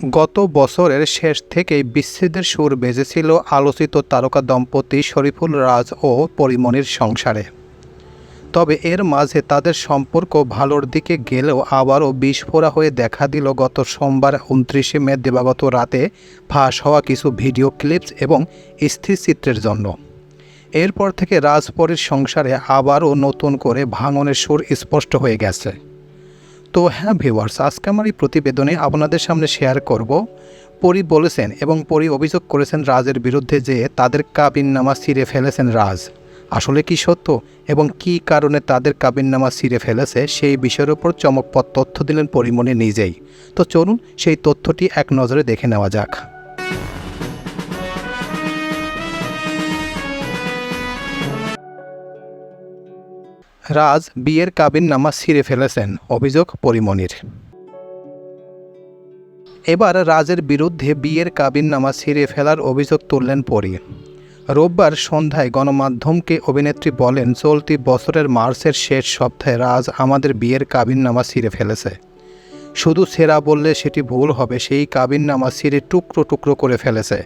গত বছরের শেষ থেকেই বিচ্ছেদের সুর বেজেছিল আলোচিত তারকা দম্পতি শরীফুল রাজ ও পরিমণির সংসারে। তবে এর মাঝে তাদের সম্পর্ক ভালোর দিকে গেলেও আবারও বিস্ফোরা হয়ে দেখা দিল গত সোমবার উনত্রিশে মে দেবাগত রাতে ফাঁস হওয়া কিছু ভিডিও ক্লিপস এবং স্থিরচিত্রের জন্য। এরপর থেকে রাজপরীর সংসারে আবারও নতুন করে ভাঙনের সুর স্পষ্ট হয়ে গেছে। তো হ্যাঁ ভিউয়ার্স আজকে আমার এই প্রতিবেদনে আপনাদের সামনে শেয়ার করব। পরি বলেছেন এবং পরি অভিযোগ করেছেন রাজের বিরুদ্ধে যে তাদের কাবিন নামা ছিঁড়ে ফেলেছেন রাজ। আসলে কি সত্য এবং কি কারণে তাদের কাবিন নামা ছিঁড়ে ফেলেছে সেই বিষয়ের উপর চমকপথ তথ্য দিলেন পরিমণি নিজেই। তো চলুন সেই তথ্যটি এক নজরে দেখে নেওয়া যাক। রাজ বিয়ের কাবিননামা ছিঁড়ে ফেলেছেন, অভিযোগ পরিমণির এবার রাজের বিরুদ্ধে বিয়ের কাবিননামা ছিঁড়ে ফেলার অভিযোগ তুললেন পরি। রোববার সন্ধ্যায় গণমাধ্যমকে অভিনেত্রী বলেন, চলতি বছরের মার্চের শেষ সপ্তাহে রাজ আমাদের বিয়ের কাবিননামা ছিঁড়ে ফেলেছে। শুধু ছেঁড়া বললে সেটি ভুল হবে, সেই কাবিননামা ছিঁড়ে টুকরো টুকরো করে ফেলেছে।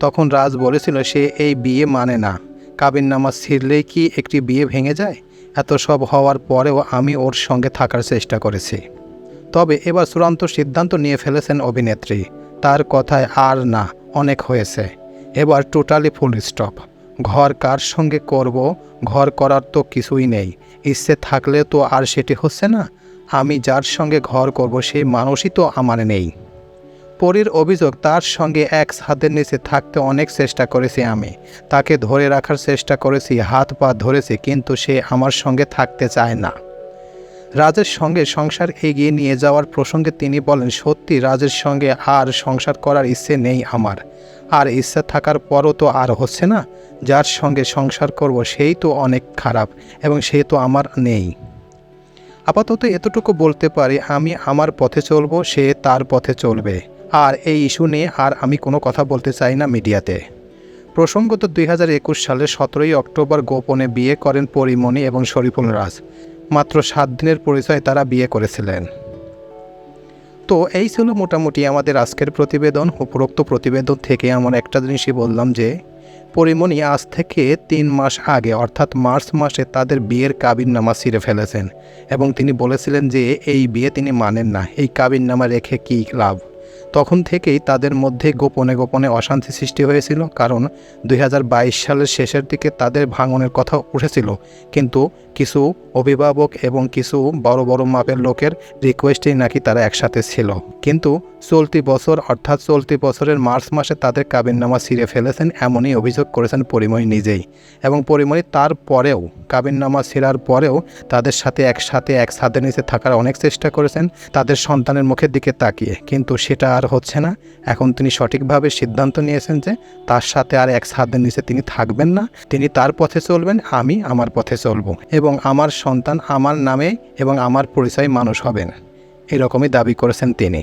তখন রাজ বলেছিল, সে এই বিয়ে মানে না। কাবিন নামা ছিঁড়লেই কি একটি বিয়ে ভেঙে যায়? এত সব হওয়ার পরেও আমি ওর সঙ্গে থাকার চেষ্টা করেছি। তবে এবার চূড়ান্ত সিদ্ধান্ত নিয়ে ফেলেছেন অভিনেত্রী। তার কথায় আর না, অনেক হয়েছে। এবার টোটালি ফুল স্টপ ঘর কার সঙ্গে করব, ঘর করার তো কিছুই নেই। ইচ্ছে থাকলে তো আর সেটি হচ্ছে না। আমি যার সঙ্গে ঘর করব সেই মানুষই তো আমার নেই। পরীর অভিযোগ, তার সঙ্গে এক ছাদের নিচে থাকতে অনেক চেষ্টা করেছি আমি। তাকে ধরে রাখার চেষ্টা করেছি, হাত পা ধরেছি, কিন্তু সে আমার সঙ্গে থাকতে চায় না। রাজের সঙ্গে সংসার এগিয়ে নিয়ে যাওয়ার প্রসঙ্গে তিনি বলেন, সত্যি, রাজের সঙ্গে আর সংসার করার ইচ্ছে নেই আমার। আর ইচ্ছা থাকার পরও তো আর হচ্ছে না। যার সঙ্গে সংসার করব, সেই তো অনেক খারাপ এবং সে তো আমার নেই। আপাতত এতটুকু বলতে পারি, আমি আমার পথে চলবো, সে তার পথে চলবে। আর এই ইস্যু নিয়ে আর আমি কোনো কথা বলতে চাই না মিডিয়াতে। প্রসঙ্গত দুই হাজার একুশ সালের সতেরোই অক্টোবর গোপনে বিয়ে করেন পরিমণি এবং শরীফুল রাজ। মাত্র সাত দিনের পরিচয় তারা বিয়ে করেছিলেন। তো এই ছিল মোটামুটি আমাদের আজকের প্রতিবেদন। উপরোক্ত প্রতিবেদন থেকে আমার একটা জিনিসই বললাম যে, পরিমণি আজ থেকে তিন মাস আগে, অর্থাৎ মার্চ মাসে তাদের বিয়ের কাবিননামা ছিঁড়ে ফেলেছেন এবং তিনি বলেছিলেন যে, এই বিয়ে তিনি মানেন না। এই কাবিননামা রেখে কী লাভ? তখন থেকেই তাদের মধ্যে গোপনে গোপনে অশান্তি সৃষ্টি হয়েছিল, কারণ দুই হাজার বাইশ সালের শেষের দিকে তাদের ভাঙনের কথা উঠেছিল। কিন্তু কিছু অভিভাবক এবং কিছু বড় বড় মাপের লোকের রিকোয়েস্টেই নাকি তারা একসাথে ছিল। কিন্তু চলতি বছর, অর্থাৎ চলতি বছরের মার্চ মাসে তাদের কাবিননামা ছিঁড়ে ফেলেছেন এমনই অভিযোগ করেছেন পরিমণি নিজেই। এবং পরিমণি তারপরেও কাবিননামা ছিঁড়ার পরেও তাদের সাথে একসাথে, এক ছাদের নিচে থাকার অনেক চেষ্টা করেছেন, তাদের সন্তানের মুখের দিকে তাকিয়ে। কিন্তু সেটা আর হচ্ছে না। এখন তিনি সঠিকভাবে সিদ্ধান্ত নিয়েছেন যে তার সাথে আর এক ছাদের নিচে তিনি থাকবেন না। তিনি তার পথে চলবেন, আমি আমার পথে চলব এবং আমার সন্তান আমার নামে এবং আমার পরিচয় মানুষ হবেন। এরকমই দাবি করেছেন তিনি।